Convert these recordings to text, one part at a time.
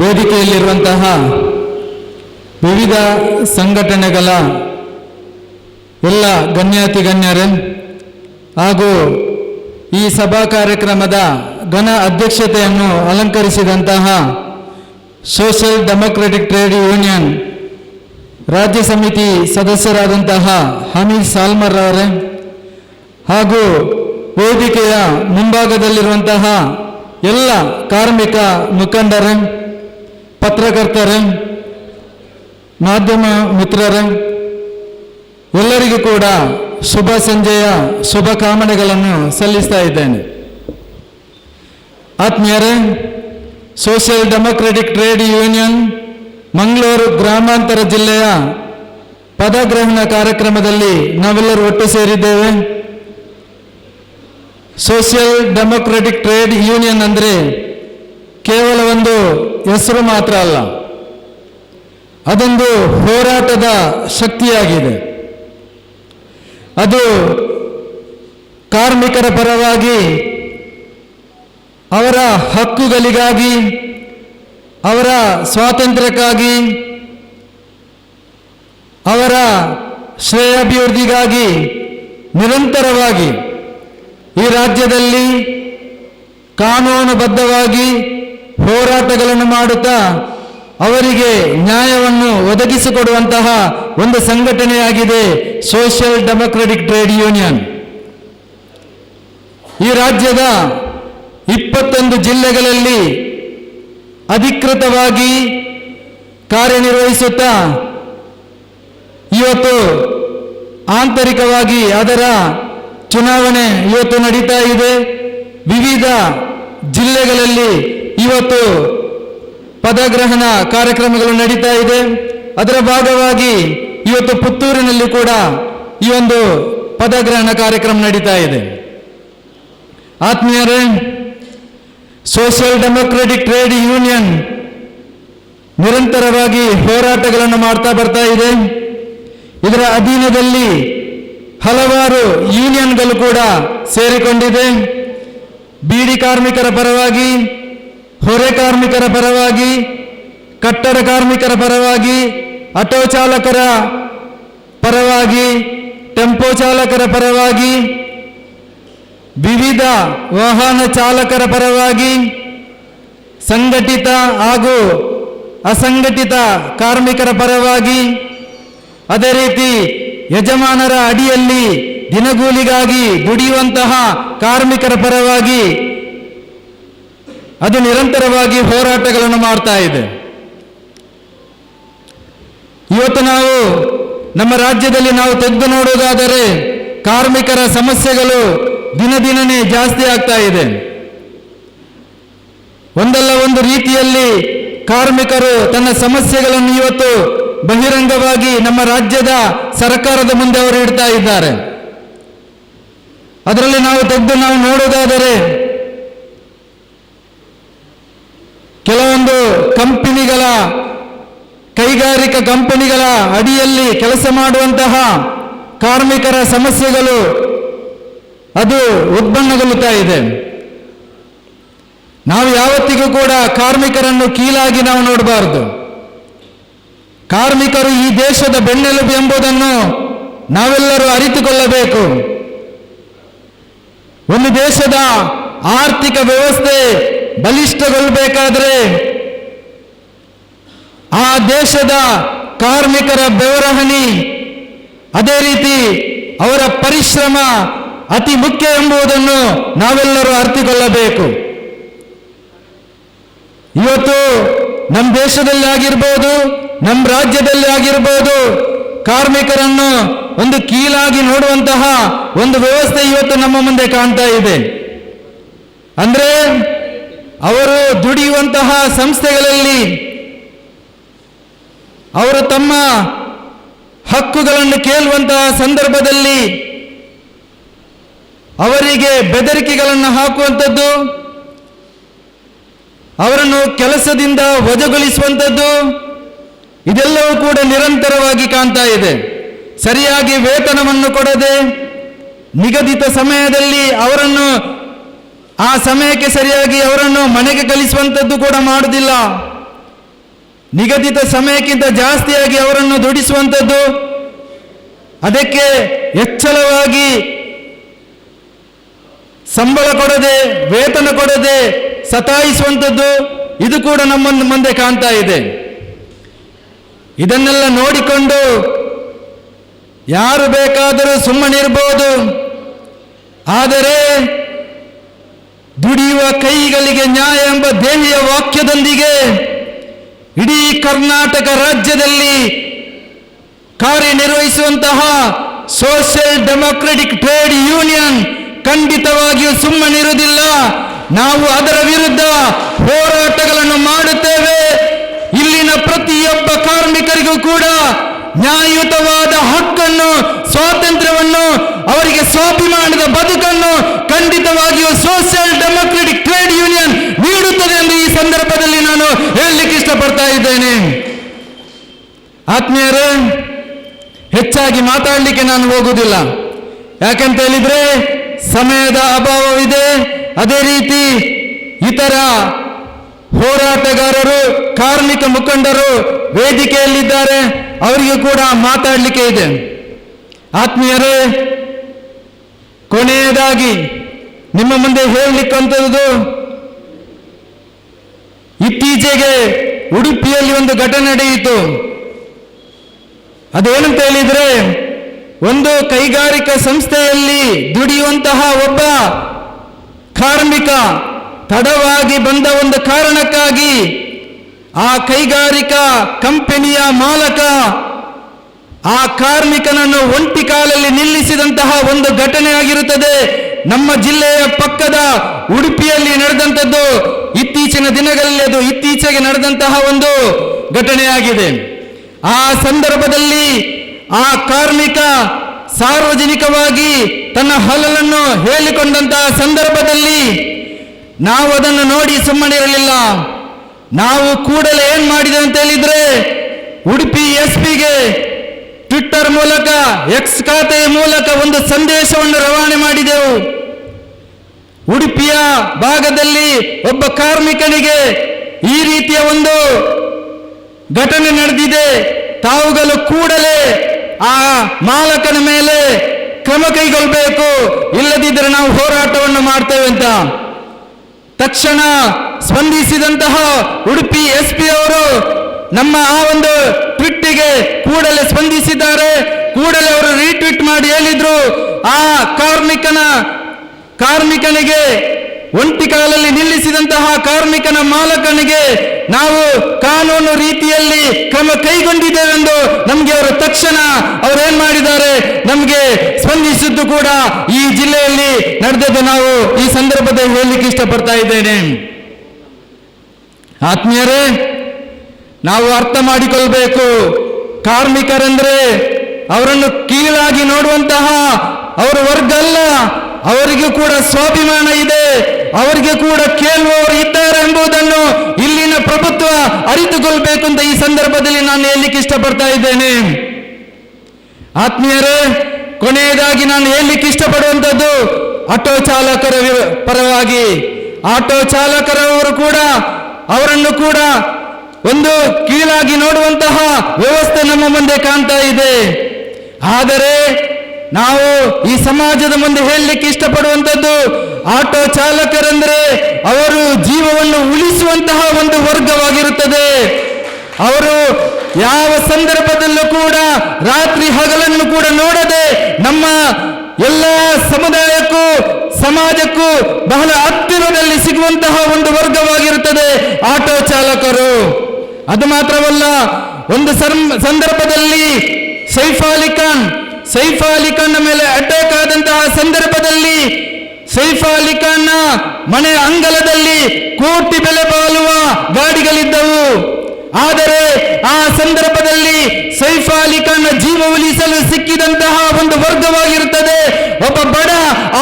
ವೇದಿಕೆಯಲ್ಲಿರುವಂತಹ ವಿವಿಧ ಸಂಘಟನೆಗಳ ಎಲ್ಲ ಗಣ್ಯಾತಿ ಗಣ್ಯರೇ ಹಾಗೂ ಈ ಸಭಾ ಕಾರ್ಯಕ್ರಮದ ಘನ ಅಧ್ಯಕ್ಷತೆಯನ್ನು ಅಲಂಕರಿಸಿದಂತಹ ಸೋಷಿಯಲ್ ಡೆಮೊಕ್ರೆಟಿಕ್ ಟ್ರೇಡ್ ಯೂನಿಯನ್ ರಾಜ್ಯ ಸಮಿತಿ ಸದಸ್ಯರಾದಂತಹ ಹಮೀದ್ ಸಾಲ್ಮರ್ ಅವರೇ ಹಾಗೂ ವೇದಿಕೆಯ ಮುಂಭಾಗದಲ್ಲಿರುವಂತಹ ಎಲ್ಲ ಕಾರ್ಮಿಕ ಮುಖಂಡರೇ ಪತ್ರಕರ್ತರೇ, ಮಾಧ್ಯಮ ಮಿತ್ರರೇ, ಎಲ್ಲರಿಗೂ ಕೂಡ ಶುಭ ಸಂಜೆಯ ಶುಭ ಕಾಮನೆಗಳನ್ನು ಸಲ್ಲಿಸ್ತಾ ಇದ್ದೇನೆ. ಆತ್ಮೀಯರೇ, social democratic trade union, Mangaluru ಗ್ರಾಮಾಂತರ ಜಿಲ್ಲೆಯ ಪದಗ್ರಹಣ ಕಾರ್ಯಕ್ರಮದಲ್ಲಿ ನಾವೆಲ್ಲರೂ ಒಟ್ಟು ಸೇರಿದ್ದೇವೆ. ಸೋಷಿಯಲ್ ಡೆಮೋಕ್ರೆಟಿಕ್ ಟ್ರೇಡ್ ಯೂನಿಯನ್ ಅಂದರೆ ಕೇವಲ ಒಂದು ಹೆಸರು ಮಾತ್ರ ಅಲ್ಲ, ಅದೊಂದು ಹೋರಾಟದ ಶಕ್ತಿಯಾಗಿದೆ. ಅದು ಕಾರ್ಮಿಕರ ಪರವಾಗಿ, ಅವರ ಹಕ್ಕುಗಳಿಗಾಗಿ, ಅವರ ಸ್ವಾತಂತ್ರ್ಯಕ್ಕಾಗಿ, ಅವರ ಶ್ರೇಯಾಭಿವೃದ್ಧಿಗಾಗಿ ನಿರಂತರವಾಗಿ ಈ ರಾಜ್ಯದಲ್ಲಿ ಕಾನೂನುಬದ್ಧವಾಗಿ ಹೋರಾಟಗಳನ್ನು ಮಾಡುತ್ತಾ ಅವರಿಗೆ ನ್ಯಾಯವನ್ನು ಒದಗಿಸಿಕೊಡುವಂತಹ ಒಂದು ಸಂಘಟನೆಯಾಗಿದೆ ಸೋಷಿಯಲ್ ಡೆಮೊಕ್ರೆಟಿಕ್ ಟ್ರೇಡ್ ಯೂನಿಯನ್. ಈ ರಾಜ್ಯದ ಇಪ್ಪತ್ತೊಂದು ಜಿಲ್ಲೆಗಳಲ್ಲಿ ಅಧಿಕೃತವಾಗಿ ಕಾರ್ಯನಿರ್ವಹಿಸುತ್ತಾ ಇವತ್ತು ಆಂತರಿಕವಾಗಿ ಅದರ ಚುನಾವಣೆ ಇವತ್ತು ನಡೀತಾ ಇದೆ. ವಿವಿಧ ಜಿಲ್ಲೆಗಳಲ್ಲಿ ಇವತ್ತು ಪದಗ್ರಹಣ ಕಾರ್ಯಕ್ರಮಗಳು ನಡೀತಾ ಇದೆ. ಅದರ ಭಾಗವಾಗಿ ಇವತ್ತು ಪುತ್ತೂರಿನಲ್ಲಿ ಕೂಡ ಈ ಒಂದು ಪದಗ್ರಹಣ ಕಾರ್ಯಕ್ರಮ ನಡೀತಾ ಇದೆ. ಆತ್ಮೀಯರೇ ಸೋಷಿಯಲ್ ಡೆಮೊಕ್ರೆಟಿಕ್ ಟ್ರೇಡ್ ಯೂನಿಯನ್ ನಿರಂತರವಾಗಿ ಹೋರಾಟಗಳನ್ನು ಮಾಡ್ತಾ ಬರ್ತಾ ಇದೆ. ಇದರ ಅಧೀನದಲ್ಲಿ ಹಲವಾರು ಯೂನಿಯನ್ಗಳು ಕೂಡ ಸೇರಿಕೊಂಡಿದೆ. ಬೀಡಿ ಕಾರ್ಮಿಕರ ಪರವಾಗಿ ಹೊರೆ ಕಾರ್ಮಿಕರ ಪರವಾಗಿ, ಕಟ್ಟಡ ಕಾರ್ಮಿಕರ ಪರವಾಗಿ, ಆಟೋ ಚಾಲಕರ ಪರವಾಗಿ, ಟೆಂಪೋ ಚಾಲಕರ ಪರವಾಗಿ, ವಿವಿಧ ವಾಹನ ಚಾಲಕರ ಪರವಾಗಿ ಸಂಘಟಿತ ಹಾಗೂ ಅಸಂಘಟಿತ ಕಾರ್ಮಿಕರ ಪರವಾಗಿ, ಅದೇ ರೀತಿ ಯಜಮಾನರ ಅಡಿಯಲ್ಲಿ ದಿನಗೂಲಿಗಾಗಿ ದುಡಿಯುವಂತಹ ಕಾರ್ಮಿಕರ ಪರವಾಗಿ ಅದು ನಿರಂತರವಾಗಿ ಹೋರಾಟಗಳನ್ನು ಮಾಡ್ತಾ ಇದೆ. ಇವತ್ತು ನಾವು ನಮ್ಮ ರಾಜ್ಯದಲ್ಲಿ ನಾವು ತೆಗೆದು ನೋಡುವುದಾದರೆ ಕಾರ್ಮಿಕರ ಸಮಸ್ಯೆಗಳು ದಿನ ದಿನನೇ ಜಾಸ್ತಿ ಆಗ್ತಾ ಇದೆ. ಒಂದಲ್ಲ ಒಂದು ರೀತಿಯಲ್ಲಿ ಕಾರ್ಮಿಕರು ತನ್ನ ಸಮಸ್ಯೆಗಳನ್ನು ಇವತ್ತು ಬಹಿರಂಗವಾಗಿ ನಮ್ಮ ರಾಜ್ಯದ ಸರ್ಕಾರದ ಮುಂದೆ ಅವರು ಇಡ್ತಾ ಇದ್ದಾರೆ. ಅದರಲ್ಲಿ ನಾವು ತೆಗೆದು ನಾವು ನೋಡುವುದಾದರೆ ಕಂಪನಿಗಳ ಕೈಗಾರಿಕಾ ಕಂಪನಿಗಳ ಅಡಿಯಲ್ಲಿ ಕೆಲಸ ಮಾಡುವಂತಹ ಕಾರ್ಮಿಕರ ಸಮಸ್ಯೆಗಳು ಅದು ಉತ್ಪನ್ನಗೊಳ್ಳುತ್ತಾ ಇದೆ. ನಾವು ಯಾವತ್ತಿಗೂ ಕೂಡ ಕಾರ್ಮಿಕರನ್ನು ಕೀಲಾಗಿ ನಾವು ನೋಡಬಾರದು. ಕಾರ್ಮಿಕರು ಈ ದೇಶದ ಬೆನ್ನೆಲುಬು ಎಂಬುದನ್ನು ನಾವೆಲ್ಲರೂ ಅರಿತುಕೊಳ್ಳಬೇಕು. ಒಂದು ದೇಶದ ಆರ್ಥಿಕ ವ್ಯವಸ್ಥೆ ಬಲಿಷ್ಠಗೊಳ್ಳಬೇಕಾದ್ರೆ ಆ ದೇಶದ ಕಾರ್ಮಿಕರ ಬೆವರಹಣಿ ಅದೇ ರೀತಿ ಅವರ ಪರಿಶ್ರಮ ಅತಿ ಮುಖ್ಯ ಎಂಬುದನ್ನು ನಾವೆಲ್ಲರೂ ಅರ್ಥಿಕೊಳ್ಳಬೇಕು ಇವತ್ತು ನಮ್ಮ ದೇಶದಲ್ಲಿ ಆಗಿರ್ಬೋದು ನಮ್ಮ ರಾಜ್ಯದಲ್ಲಿ ಆಗಿರ್ಬೋದು, ಕಾರ್ಮಿಕರನ್ನು ಒಂದು ಕೀಲಾಗಿ ನೋಡುವಂತಹ ಒಂದು ವ್ಯವಸ್ಥೆ ಇವತ್ತು ನಮ್ಮ ಮುಂದೆ ಕಾಣ್ತಾ ಇದೆ. ಅಂದ್ರೆ ಅವರು ದುಡಿಯುವಂತಹ ಸಂಸ್ಥೆಗಳಲ್ಲಿ ಅವರು ತಮ್ಮ ಹಕ್ಕುಗಳನ್ನು ಕೇಳುವಂತಹ ಸಂದರ್ಭದಲ್ಲಿ ಅವರಿಗೆ ಬೆದರಿಕೆಗಳನ್ನು ಹಾಕುವಂಥದ್ದು, ಅವರನ್ನು ಕೆಲಸದಿಂದ ವಜಗೊಳಿಸುವಂಥದ್ದು, ಇದೆಲ್ಲವೂ ಕೂಡ ನಿರಂತರವಾಗಿ ಕಾಣ್ತಾ ಇದೆ. ಸರಿಯಾಗಿ ವೇತನವನ್ನು ಕೊಡದೆ ನಿಗದಿತ ಸಮಯದಲ್ಲಿ ಅವರನ್ನು, ಆ ಸಮಯಕ್ಕೆ ಸರಿಯಾಗಿ ಅವರನ್ನು ಮನೆಗೆ ಕಲಿಸುವಂಥದ್ದು ಕೂಡ ಮಾಡುವುದಿಲ್ಲ. ನಿಗದಿತ ಸಮಯಕ್ಕಿಂತ ಜಾಸ್ತಿಯಾಗಿ ಅವರನ್ನು ದುಡಿಸುವಂಥದ್ದು ಅದಕ್ಕೆ ಹೆಚ್ಚಳವಾಗಿ ಸಂಬಳ ಕೊಡದೆ, ವೇತನ ಕೊಡದೆ ಸತಾಯಿಸುವಂಥದ್ದು ಇದು ಕೂಡ ನಮ್ಮನ್ನು ಮುಂದೆ ಕಾಣ್ತಾ ಇದೆ. ಇದನ್ನೆಲ್ಲ ನೋಡಿಕೊಂಡು ಯಾರು ಬೇಕಾದರೂ ಸುಮ್ಮನಿರ್ಬೋದು ಆದರೆ ದುಡಿಯುವ ಕೈಗಳಿಗೆ ನ್ಯಾಯ ಎಂಬ ದೇವಿಯ ವಾಕ್ಯದೊಂದಿಗೆ ಇಡೀ ಕರ್ನಾಟಕ ರಾಜ್ಯದಲ್ಲಿ ಕಾರ್ಯನಿರ್ವಹಿಸುವಂತಹ ಸೋಷಿಯಲ್ ಡೆಮೋಕ್ರೆಟಿಕ್ ಟ್ರೇಡ್ ಯೂನಿಯನ್ ಖಂಡಿತವಾಗಿಯೂ ಸುಮ್ಮನಿರುವುದಿಲ್ಲ. ನಾವು ಅದರ ವಿರುದ್ಧ ಹೋರಾಟಗಳನ್ನು ಮಾಡುತ್ತೇವೆ. ಇಲ್ಲಿನ ಪ್ರತಿಯೊಬ್ಬ ಕಾರ್ಮಿಕರಿಗೂ ಕೂಡ ನ್ಯಾಯಯುತವಾದ ಹಕ್ಕನ್ನು, ಸ್ವಾತಂತ್ರ್ಯವನ್ನು, ಅವರಿಗೆ ಸ್ವಾಭಿಮಾನದ ಬದುಕನ್ನು ಖಂಡಿತವಾಗಿಯೂ ಸೋಷಿಯಲ್ ಡೆಮೊಕ್ರೆಟಿಕ್ ಟ್ರೇಡ್ ಯೂನಿಯನ್ ನೀಡುತ್ತದೆ ಎಂದು ಈ ಸಂದರ್ಭದಲ್ಲಿ ನಾನು ಹೇಳಲಿಕ್ಕೆ ಇಷ್ಟಪಡ್ತಾ ಇದ್ದೇನೆ. ಆತ್ಮೀಯರೇ, ಹೆಚ್ಚಾಗಿ ಮಾತಾಡಲಿಕ್ಕೆ ನಾನು ಹೋಗುವುದಿಲ್ಲ. ಯಾಕಂತ ಹೇಳಿದ್ರೆ ಸಮಯದ ಅಭಾವವಿದೆ. ಅದೇ ರೀತಿ ಇತರ ಹೋರಾಟಗಾರರು, ಕಾರ್ಮಿಕ ಮುಖಂಡರು ವೇದಿಕೆಯಲ್ಲಿದ್ದಾರೆ. ಅವರಿಗೆ ಕೂಡ ಮಾತಾಡಲಿಕ್ಕೆ ಇದೆ. ಆತ್ಮೀಯರೇ, ಕೊನೆಯದಾಗಿ ನಿಮ್ಮ ಮುಂದೆ ಹೇಳಲಿಕ್ಕಂಥದ್ದು, ಇತ್ತೀಚೆಗೆ ಉಡುಪಿಯಲ್ಲಿ ಒಂದು ಘಟನೆ ನಡೆಯಿತು. ಅದೇನಂತ ಹೇಳಿದ್ರೆ, ಒಂದು ಕೈಗಾರಿಕಾ ಸಂಸ್ಥೆಯಲ್ಲಿ ದುಡಿಯುವಂತಹ ಒಬ್ಬ ಕಾರ್ಮಿಕ ತಡವಾಗಿ ಬಂದ ಒಂದು ಕಾರಣಕ್ಕಾಗಿ ಆ ಕೈಗಾರಿಕಾ ಕಂಪನಿಯ ಮಾಲಕ ಆ ಕಾರ್ಮಿಕನನ್ನು ಒಂಟಿ ಕಾಲಲ್ಲಿ ನಿಲ್ಲಿಸಿದಂತಹ ಒಂದು ಘಟನೆ ಆಗಿರುತ್ತದೆ. ನಮ್ಮ ಜಿಲ್ಲೆಯ ಪಕ್ಕದ ಉಡುಪಿಯಲ್ಲಿ ನಡೆದಂಥದ್ದು ಇತ್ತೀಚಿನ ದಿನಗಳಲ್ಲಿ ಅದು ಇತ್ತೀಚೆಗೆ ನಡೆದಂತಹ ಒಂದು ಘಟನೆಯಾಗಿದೆ. ಆ ಸಂದರ್ಭದಲ್ಲಿ ಆ ಕಾರ್ಮಿಕ ಸಾರ್ವಜನಿಕವಾಗಿ ತನ್ನ ಹಲಲನ್ನು ಹೇಳಿಕೊಂಡಂತಹ ಸಂದರ್ಭದಲ್ಲಿ ನಾವು ಅದನ್ನು ನೋಡಿ ಸುಮ್ಮನಿರಲಿಲ್ಲ. ನಾವು ಕೂಡಲೇ ಏನ್ ಮಾಡಿದೆ ಅಂತ ಹೇಳಿದ್ರೆ, ಉಡುಪಿ ಎಸ್ ಪಿಗೆ ಟ್ವಿಟ್ಟರ್ ಮೂಲಕ ಎಕ್ಸ್ ಖಾತೆಯ ಮೂಲಕ ಒಂದು ಸಂದೇಶವನ್ನು ರವಾನೆ ಮಾಡಿದೆವು. ಉಡುಪಿಯ ಭಾಗದಲ್ಲಿ ಒಬ್ಬ ಕಾರ್ಮಿಕನಿಗೆ ಈ ರೀತಿಯ ಒಂದು ಘಟನೆ ನಡೆದಿದೆ. ತಾವುಗಳು ಕೂಡಲೇ ಆ ಮಾಲಕನ ಮೇಲೆ ಕ್ರಮ ಕೈಗೊಳ್ಳಬೇಕು ಇಲ್ಲದಿದ್ದರೆ ನಾವು ಹೋರಾಟವನ್ನು ಮಾಡ್ತೇವೆ ಅಂತ. ತಕ್ಷಣ ಸ್ಪಂದಿಸಿದಂತಹ ಉಡುಪಿ ಎಸ್ ಪಿ ಅವರು ನಮ್ಮ ಆ ಒಂದು ಟ್ವಿಟ್ಟಿಗೆ ಕೂಡಲೇ ಸ್ಪಂದಿಸಿದ್ದಾರೆ. ಕೂಡಲೇ ಅವರು ರೀಟ್ವೀಟ್ ಮಾಡಿ ಹೇಳಿದ್ರು, ಆ ಕಾರ್ಮಿಕನ, ಕಾರ್ಮಿಕನಿಗೆ ಒಂಟಿ ಕಾಲಲ್ಲಿ ನಿಲ್ಲಿಸಿದಂತಹ ಕಾರ್ಮಿಕನ ಮಾಲಕನಿಗೆ ನಾವು ಕಾನೂನು ರೀತಿಯಲ್ಲಿ ಕ್ರಮ ಕೈಗೊಂಡಿದ್ದೇವೆಂದು ನಮಗೆ ಅವರು ತಕ್ಷಣ ಅವರು ಏನ್ ಮಾಡಿದ್ದಾರೆ? ನಮಗೆ ಸ್ಪಂದಿಸಿದ್ದು ಕೂಡ ಈ ಜಿಲ್ಲೆಯಲ್ಲಿ ನಡೆದದ್ದು ನಾವು ಈ ಸಂದರ್ಭದಲ್ಲಿ ಹೇಳಲಿಕ್ಕೆ ಇಷ್ಟಪಡ್ತಾ ಇದ್ದೇನೆ. ಆತ್ಮೀಯರೇ, ನಾವು ಅರ್ಥ ಮಾಡಿಕೊಳ್ಬೇಕು. ಕಾರ್ಮಿಕರೆಂದ್ರೆ ಅವರನ್ನು ಕೀಳಾಗಿ ನೋಡುವಂತಹ ಅವರ ವರ್ಗ ಅಲ್ಲ ಅವರಿಗೂ ಕೂಡ ಸ್ವಾಭಿಮಾನ ಇದೆ. ಅವರಿಗೆ ಕೂಡ ಕೇಳುವವರು ಇದ್ದಾರೆ ಎಂಬುದನ್ನು ಇಲ್ಲಿನ ಪ್ರಭುತ್ವ ಅರಿತುಕೊಳ್ಬೇಕು ಅಂತ ಈ ಸಂದರ್ಭದಲ್ಲಿ ನಾನು ಹೇಳಲಿಕ್ಕೆ ಇಷ್ಟಪಡ್ತಾ ಇದ್ದೇನೆ. ಆತ್ಮೀಯರೇ, ಕೊನೆಯದಾಗಿ ನಾನು ಹೇಳಲಿಕ್ಕೆ ಇಷ್ಟಪಡುವಂಥದ್ದು ಆಟೋ ಚಾಲಕರ ಪರವಾಗಿ ಆಟೋ ಚಾಲಕರವರು ಕೂಡ ಅವರನ್ನು ಕೂಡ ಒಂದು ಕೀಳಾಗಿ ನೋಡುವಂತಹ ವ್ಯವಸ್ಥೆ ನಮ್ಮ ಮುಂದೆ ಕಾಣ್ತಾ ಇದೆ. ಆದರೆ ನಾವು ಈ ಸಮಾಜದ ಮುಂದೆ ಹೇಳಲಿಕ್ಕೆ ಇಷ್ಟಪಡುವಂಥದ್ದು ಆಟೋ ಚಾಲಕರೆಂದರೆ ಅವರು ಜೀವವನ್ನು ಉಳಿಸುವಂತಹ ಒಂದು ವರ್ಗವಾಗಿರುತ್ತದೆ. ಅವರು ಯಾವ ಸಂದರ್ಭದಲ್ಲೂ ಕೂಡ ರಾತ್ರಿ ಹಗಲನ್ನು ಕೂಡ ನೋಡದೆ ನಮ್ಮ ಎಲ್ಲ ಸಮುದಾಯಕ್ಕೂ ಸಮಾಜಕ್ಕೂ ಬಹಳ ಹತ್ತಿರದಲ್ಲಿ ಸಿಗುವಂತಹ ಒಂದು ವರ್ಗವಾಗಿರುತ್ತದೆ ಆಟೋ ಚಾಲಕರು. ಅದು ಮಾತ್ರವಲ್ಲ, ಒಂದು ಸಂದರ್ಭದಲ್ಲಿ ಸೈಫ್ ಸೈಫ್ ಅಲಿ ಮೇಲೆ ಅಟ್ಯಾಕ್ ಆದಂತಹ ಸಂದರ್ಭದಲ್ಲಿ ಸೈಫ ಅಲಿ ಖಾನ್ನ ಮನೆ ಅಂಗಳದಲ್ಲಿ ಕೋಟಿ ಬೆಲೆ ಬಾಳುವ ಗಾಡಿಗಳಿದ್ದವು. ಆದರೆ ಆ ಸಂದರ್ಭದಲ್ಲಿ ಸೈಫ್ ಅಲಿ ಜೀವ ಉಳಿಸಲು ಸಿಕ್ಕಿದಂತಹ ಒಂದು ವರ್ಗವಾಗಿರುತ್ತದೆ. ಒಬ್ಬ ಬಡ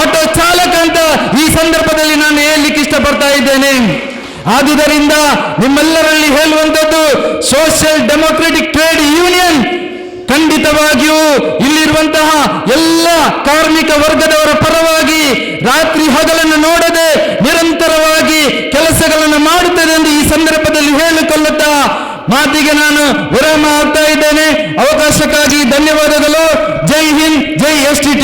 ಆಟೋ ಚಾಲಕ ಅಂತ ಈ ಸಂದರ್ಭದಲ್ಲಿ ನಾನು ಹೇಳಲಿಕ್ಕೆ ಇಷ್ಟಪಡ್ತಾ ಇದ್ದೇನೆ. ಆದುದರಿಂದ ನಿಮ್ಮೆಲ್ಲರಲ್ಲಿ ಹೇಳುವಂಥದ್ದು ಸೋಷಿಯಲ್ ಡೆಮೋಕ್ರೆಟಿಕ್ ಟ್ರೇಡ್ ಯೂನಿಯನ್ ಖಂಡಿತವಾಗಿಯೂ ಇಲ್ಲಿರುವಂತಹ ಎಲ್ಲ ಕಾರ್ಮಿಕ ವರ್ಗದವರ ಪರವಾಗಿ ರಾತ್ರಿ ಹಗಲನ್ನು ನೋಡದೆ ನಿರಂತರವಾಗಿ ಕೆಲಸಗಳನ್ನು ಮಾಡುತ್ತದೆ ಎಂದು ಈ ಸಂದರ್ಭದಲ್ಲಿ ಹೇಳಿಕೊಳ್ಳುತ್ತಾ ಮಾತಿಗೆ ನಾನು ವಿರಾಮ ಆಗ್ತಾ ಇದ್ದೇನೆ. ಅವಕಾಶಕ್ಕಾಗಿ ಧನ್ಯವಾದಗಳು. ಜೈ ಹಿಂದ್, ಜೈ ಎಸ್ ಟಿ